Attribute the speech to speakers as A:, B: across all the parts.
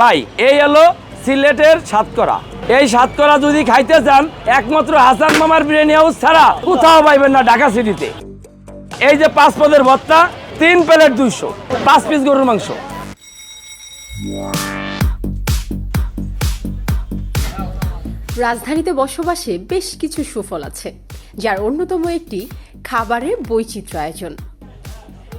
A: ভাই, এই হলো সিলেটের সাতকরা। এই সাতকরা যদি খাইতে চান, একমাত্র হাসান মামার বিরিয়ানি হাউস ছাড়া কোথাও পাইবেন না ঢাকা সিটিতে। এই যে পাঁচ পদের ভর্তা, তিন প্লেট দুইশো, পাঁচ পিস গরুর মাংস।
B: রাজধানীতে বসবাসে বেশ কিছু সুফল আছে, যার অন্যতম একটি খাবারের বৈচিত্র্য আয়োজন।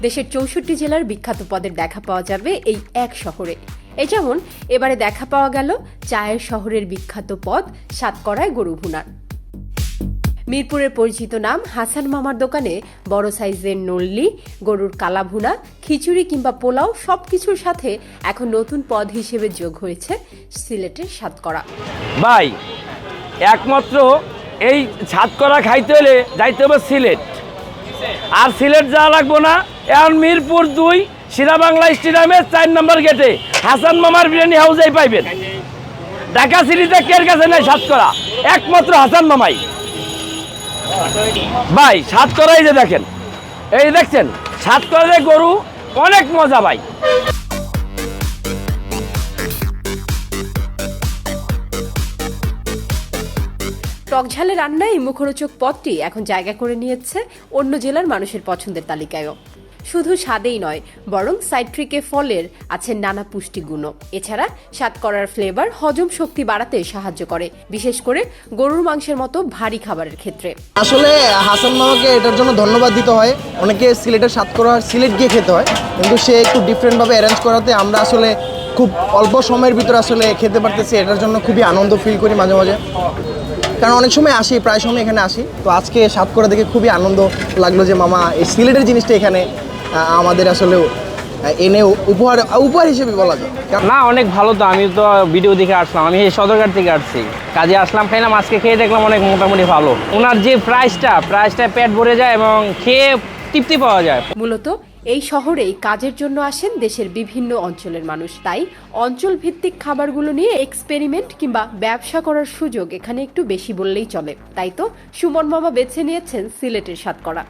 B: দেশের চৌষট্টি জেলার বিখ্যাত পদের দেখা পাওয়া যাবে এই এক শহরে। এই যেমন, এবারে দেখা পাওয়া গেল চায়ের শহরের বিখ্যাত পদ সাতকড়ায় গরু ভুনার মিরপুরের পরিচিত নাম হাসান মামার দোকানে বড় সাইজের নল্লি, গরুর কালাভুনা, খিচুড়ি কিংবা পোলাও সবকিছুর সাথে এখন নতুন পদ হিসেবে যোগ হয়েছে সিলেটের সাতকড়া
A: ভাই, একমাত্র এই সাতকরা খাইতে হলে যাইতে হবে সিলেট। আর সিলেট যাওয়া লাগবো না, এখন মিরপুর দুই সিরা বাংলা স্টেডিয়ামের চার নম্বর গেটে হাসান মামার বিরিয়ানি হাউসেই পাইবেন। ঢাকা সিটিতে কের কাছে নাই সাতকরা একমাত্র হাসান মামাই। ভাই সাতকরাই যে দেখেন। এই দেখছেন সাতকরা গরু, অনেক মজা ভাই।
B: টকঝালে রান্নায় মুখরোচক পদটি এখন জায়গা করে নিয়েছে অন্য জেলার মানুষের পছন্দের তালিকায়ও। শুধু স্বাদেই নয়, বরং সাইট্রিকে ফলের আছে নানা পুষ্টিগুণও। এছাড়া স্বাদ করার ফ্লেভার হজম শক্তি বাড়াতে সাহায্য করে, বিশেষ করে গরুর মাংসের মতো ভারী খাবারের ক্ষেত্রে।
C: আসলে হাসান মামাকে এটার জন্য ধন্যবাদ দিতে হয়। অনেকে সিলেটের সাতকরা সিলেট গিয়ে খেতে হয়, কিন্তু সে একটু ডিফারেন্টভাবে অ্যারেঞ্জ করাতে আমরা আসলে খুব অল্প সময়ের ভিতরে আসলে খেতে পারতেছি, এটার জন্য খুবই আনন্দ ফিল করি মাঝে মাঝে। কারণ অনেক সময় আসি, প্রায় সময় এখানে আসি। তো আজকে সাত করে দেখে খুবই আনন্দ লাগল যে মামা এই সিলেটের জিনিসটা এখানে আমাদের আসলে এনে উপহার উপহার হিসেবে বলা যায়।
D: না, অনেক ভালো তো আমি তো ভিডিও দেখে আসলাম। আমি এই সদরঘাট থেকে আসছি। কাজে আসলাম, খাইলাম, আজকে খেয়ে দেখলাম অনেক মোটামুটি ভালো। ওনার যে প্রাইসটা প্রাইসটা পেট ভরে যায় এবং খেয়ে তৃপ্তি পাওয়া যায়।
B: মূলত এই শহরেই কাজের জন্য আসেন দেশের বিভিন্ন অঞ্চলের মানুষ। তাই অঞ্চল ভিত্তিক খাবারগুলো নিয়ে এক্সপেরিমেন্ট কিংবা ব্যবসা করার সুযোগ এখানে একটু বেশি বললেই চলে। তাই তো সুমন মামা বেছে নিয়েছেন সিলেটের সাতকরা।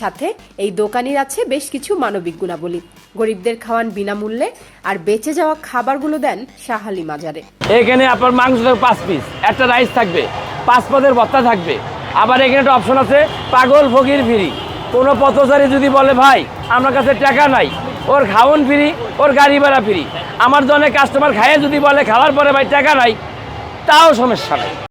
B: সাথে এই দোকানের আছে বেশ কিছু মানবিক গুণাবলী। গরিবদের খাওয়ান বিনামূল্যে আর বেঁচে যাওয়া খাবারগুলো দেন শাহালি মাজারে।
A: এখানে আপনার মাংস পাঁচ পিস একটা রাইস থাকবে পাঁচ পদের ভর্তা থাকবে আবার এখানে একটা অপশন আছে, পাগল ফকির ফ্রি কোনো পথচারী যদি বলে, ভাই, আমার কাছে টাকা নাই, ওর খাওন ফ্রি ওর গাড়ি ভাড়া ফ্রি আমার জন্য কাস্টমার খাইয়ে যদি বলে, খাওয়ার পরে ভাই, টাকা নাই, তাও সমস্যা নাই।